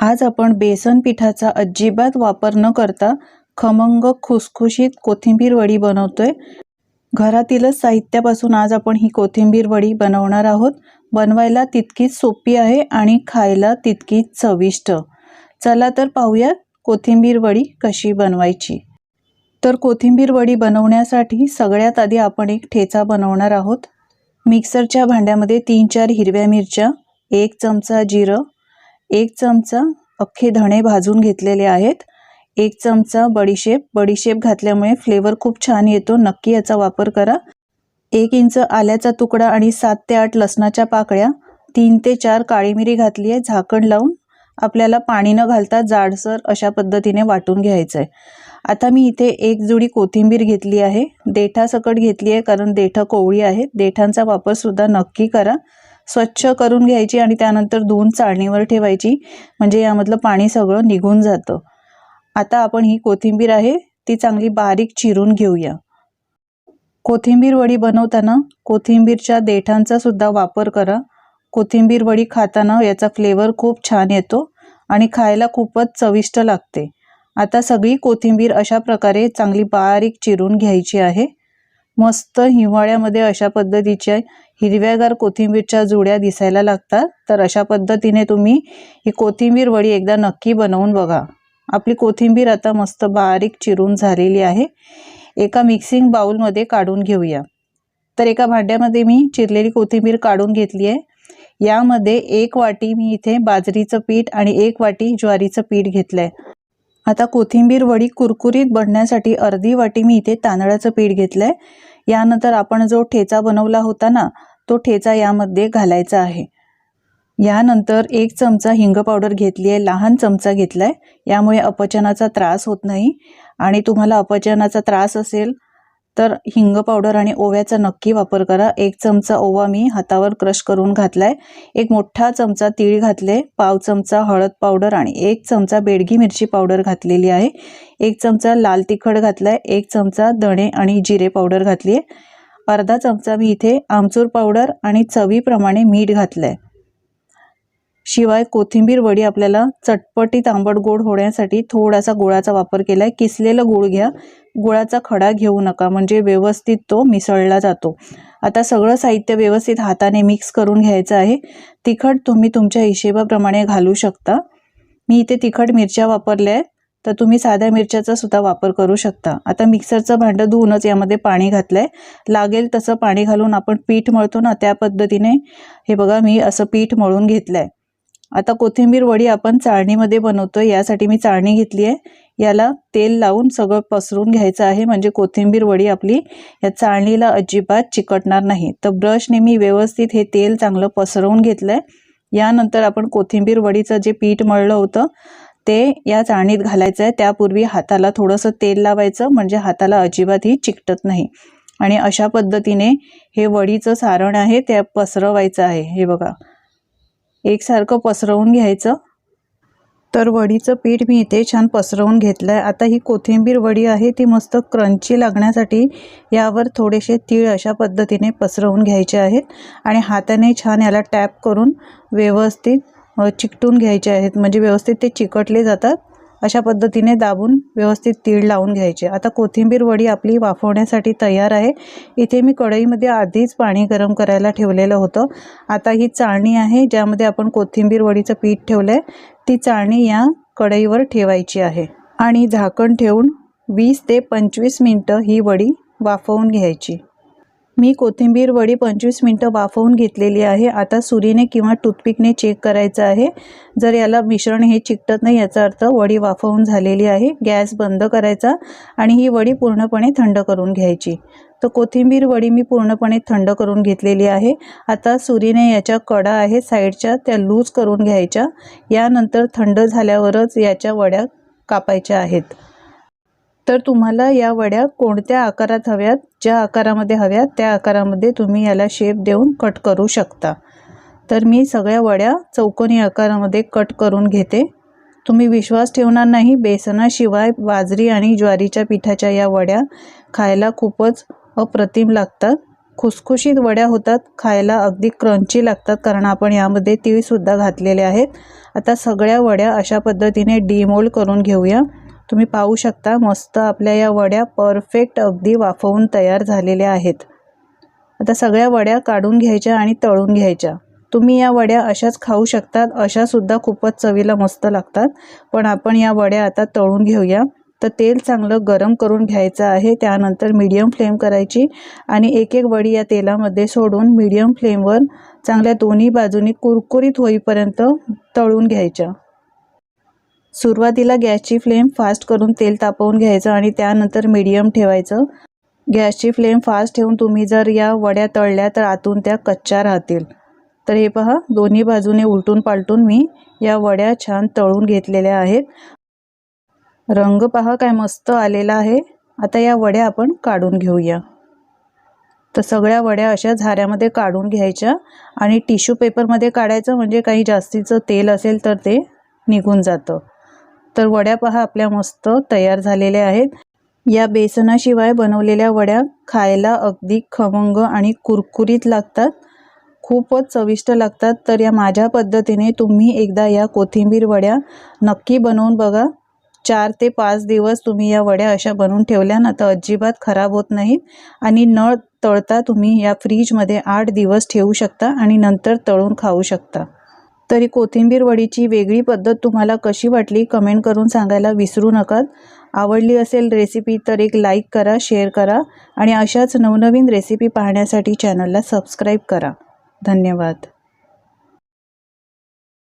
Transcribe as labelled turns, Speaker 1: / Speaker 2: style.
Speaker 1: आज आपण बेसन पिठाचा अजिबात वापर न करता खमंग खुसखुशीत कोथिंबीर वडी बनवतोय. घरातीलच साहित्यापासून आज आपण ही कोथिंबीर वडी बनवणार आहोत. बनवायला तितकीच सोपी आहे आणि खायला तितकीच चविष्ट. चला तर पाहूयात कोथिंबीर वडी कशी बनवायची. तर कोथिंबीर वडी बनवण्यासाठी सगळ्यात आधी आपण एक ठेचा बनवणार आहोत. मिक्सरच्या भांड्यामध्ये तीन चार हिरव्या मिरच्या एक चमचा जिरं एक चमचा अख्खे धणे भाजून घेतलेले आहेत. एक चमचा बडीशेप. बडीशेप घातल्यामुळे फ्लेवर खूप छान येतो. नक्की याचा वापर करा. एक इंच आल्याचा तुकडा आणि सात ते आठ लसणाच्या पाकळ्या. तीन ते चार काळी मिरी घातली आहे. झाकण लावून आपल्याला पाणी न घालता जाडसर अशा पद्धतीने वाटून घ्यायचं आहे आता मी इथे एक जुडी कोथिंबीर घेतली आहे. देठासकट घेतली आहे कारण देठं कोवळी आहेत. देठांचा वापरसुद्धा नक्की करा. स्वच्छ करून घ्यायची आणि त्यानंतर धुवून चाळणीवर ठेवायची. म्हणजे यामधलं पाणी सगळं निघून जातं. आता आपण ही कोथिंबीर आहे ती चांगली बारीक चिरून घेऊया. कोथिंबीर वडी बनवताना कोथिंबीरच्या देठांचा सुद्धा वापर करा. कोथिंबीर वडी खाताना याचा फ्लेवर खूप छान येतो आणि खायला खूपच चविष्ट लागते. आता सगळी कोथिंबीर अशा प्रकारे चांगली बारीक चिरून घ्यायची आहे. मस्त हिवाळ्यामध्ये अशा पद्धतीच्या हिरव्यागार कोथिंबीरच्या जुड्या दिसायला लागतात. तर अशा पद्धतीने तुम्ही ही कोथिंबीर वडी एकदा नक्की बनवून बघा. आपली कोथिंबीर आता मस्त बारीक चिरून झालेली आहे. एका मिक्सिंग बाउलमध्ये काढून घेऊया. तर एका भांड्यामध्ये मी चिरलेली कोथिंबीर काढून घेतली आहे. यामध्ये एक वाटी मी इथे बाजरीचं पीठ आणि एक वाटी ज्वारीचं पीठ घेतलं आहे आता कोथिंबीर वडी कुरकुरीत बनण्यासाठी अर्धी वाटी मी इथे तांदळाचं पीठ घेतलं आहे यानंतर आपण जो ठेचा बनवला होता ना तो ठेचा यामध्ये घालायचा आहे. यानंतर एक चमचा हिंग पावडर घेतली आहे लहान चमचा घेतला आहे यामुळे अपचनाचा त्रास होत नाही. आणि तुम्हाला अपचनाचा त्रास असेल तर हिंग पावडर आणि ओव्याचा नक्की वापर करा. एक चमचा ओवा मी हातावर क्रश करून घातलाय. एक मोठा चमचा तीळ घातले पाव चमचा हळद पावडर आणि एक चमचा बेडगी मिरची पावडर घातलेली आहे. एक चमचा लाल तिखट घातलाय एक चमचा दणे आणि जिरे पावडर घातली आहे अर्धा चमचा मी इथे आमचूर पावडर आणि चवीप्रमाणे मीठ घातलंय. शिवाय कोथिंबीर वडी आपल्याला चटपटी तांबट गोड होण्यासाठी थोडासा गुळाचा वापर केला आहे किसलेलं गुळ घ्या. गुळाचा खडा घेऊ नका म्हणजे व्यवस्थित तो मिसळला जातो. आता सगळं साहित्य व्यवस्थित हाताने मिक्स करून घ्यायचं आहे. तिखट तुम्ही तुमच्या हिशेबाप्रमाणे घालू शकता. मी इथे तिखट मिरच्या वापरल्या आहेत तर तुम्ही साध्या मिरच्याचा सुद्धा वापर करू शकता. आता मिक्सरचं भांडं धुवूनच यामध्ये पाणी घातलंय. लागेल तसं पाणी घालून आपण पीठ मळतो ना त्या पद्धतीने. हे बघा मी असं पीठ मळून घेतलंय. आता कोथिंबीर वडी आपण चाळणीमध्ये बनवतो यासाठी मी चाळणी घेतली आहे. याला तेल लावून सगळं पसरून घ्यायचं आहे म्हणजे कोथिंबीर वडी आपली या चाळणीला अजिबात चिकटणार नाही. तर ब्रशने मी व्यवस्थित हे तेल चांगलं पसरवून घेतलं आहे यानंतर आपण कोथिंबीर वडीचं जे पीठ मळलं होतं ते या चाळणीत घालायचं आहे. त्यापूर्वी हाताला थोडंसं तेल लावायचं म्हणजे हाताला अजिबातही चिकटत नाही. आणि अशा पद्धतीने हे वडीचं सारण आहे ते पसरवायचं आहे. हे बघा. एकसारखं पसरवून घ्यायचं. तर वडीचं पीठ मी इथे छान पसरवून घेतलं आहे आता ही कोथिंबीर वडी आहे ती मस्त क्रंची लागण्यासाठी यावर थोडेसे तीळ अशा पद्धतीने पसरवून घ्यायचे आहेत. आणि हाताने छान याला टॅप करून व्यवस्थित चिकटून घ्यायचे आहेत. म्हणजे व्यवस्थित ते चिकटले जातात. अशा पद्धतीने दाबून व्यवस्थित तीळ लावून घ्यायचे. आता कोथिंबीर वडी आपली वाफवण्यासाठी तयार आहे. इथे मी कढईमध्ये आधीच पाणी गरम करायला ठेवलेलं होतं. आता ही चाळणी आहे ज्यामध्ये आपण कोथिंबीर वडीचं पीठ ठेवलं आहे ती चाळणी या कढईवर ठेवायची आहे. आणि झाकण ठेवून वीस ते पंचवीस मिनटं ही वडी वाफवून घ्यायची. मी कोथिंबीर वडी पंचवीस मिनटं वाफवून घेतलेली आहे. आता सुरीने किंवा टूथपिकने चेक करायचं आहे. जर याला मिश्रण हे चिकटत नाही याचा अर्थ वडी वाफवून झालेली आहे. गॅस बंद करायचा आणि ही वडी पूर्णपणे थंड करून घ्यायची. तर कोथिंबीर वडी मी पूर्णपणे थंड करून घेतलेली आहे. आता सुरीने याच्या कडा आहे साईडच्या त्या लूज करून घ्यायच्या. यानंतर थंड झाल्यावरच याच्या वड्या कापायच्या आहेत. तर तुम्हाला या वड्या कोणत्या आकारात हव्यात ज्या आकारामध्ये हव्यात त्या आकारामध्ये तुम्ही याला शेप देऊन कट करू शकता. तर मी सगळ्या वड्या चौकोनी आकारामध्ये कट करून घेते. तुम्ही विश्वास ठेवणार नाही बेसनाशिवाय बाजरी आणि ज्वारीच्या पिठाच्या या वड्या खायला खूपच अप्रतिम लागतात. खुसखुशीत वड्या होतात खायला अगदी क्रंची लागतात कारण आपण यामध्ये तीळसुद्धा घातलेले आहेत. आता सगळ्या वड्या अशा पद्धतीने डिमोल्ड करून घेऊया. तुम्ही पाहू शकता मस्त आपल्या या वड्या परफेक्ट अगदी वाफवून तयार झालेल्या आहेत. आता सगळ्या वड्या काढून घ्यायच्या आणि तळून घ्यायच्या. तुम्ही या वड्या अशाच खाऊ शकतात अशासुद्धा खूपच चवीला मस्त लागतात. पण आपण या वड्या आता तळून घेऊया. तर तेल चांगलं गरम करून घ्यायचं आहे त्यानंतर मीडियम फ्लेम करायची आणि एक एक वडी या तेलामध्ये सोडून मीडियम फ्लेमवर चांगल्या दोन्ही बाजूनी कुरकुरीत होईपर्यंत तळून घ्यायच्या. सुरुवातीला गॅसची फ्लेम फास्ट करून तेल तापवून घ्यायचं आणि त्यानंतर मीडियम ठेवायचं. गॅसची फ्लेम फास्ट ठेवून तुम्ही जर या वड्या तळल्या तर आतून त्या कच्च्या राहतील. तर हे पहा दोन्ही बाजूने उलटून पालटून मी या वड्या छान तळून घेतलेल्या आहेत. रंग पहा काय मस्त आलेला आहे. आता या वड्या आपण काढून घेऊया. तर सगळ्या वड्या अशा झाऱ्यामध्ये काढून घ्यायच्या आणि टिश्यू पेपरमध्ये काढायचं म्हणजे काही जास्तीचं तेल असेल तर ते निघून जातं. तर वड्या पहा आपल्या मस्त तयार झालेल्या आहेत. या बेसनाशिवाय बनवलेल्या वड्या खायला अगदी खमंग आणि कुरकुरीत लागतात. खूपच चविष्ट लागतात. तर या माझ्या पद्धतीने तुम्ही एकदा या कोथिंबीर वड्या नक्की बनवून बघा. चार ते पाच दिवस तुम्ही या वड्या अशा बनवून ठेवल्या ना तर अजिबात खराब होत नाहीत. आणि न तळता तुम्ही या फ्रीजमध्ये आठ दिवस ठेवू शकता आणि नंतर तळून खाऊ शकता. तरी कोथिंबीर वडीची वेगळी पद्धत तुम्हाला कशी वाटली कमेंट करून सांगायला विसरू नका. आवडली असेल रेसिपी तर एक लाईक करा शेअर करा आणि अशाच नवनवीन रेसिपी पाहण्यासाठी चॅनलला सबस्क्राईब करा. धन्यवाद.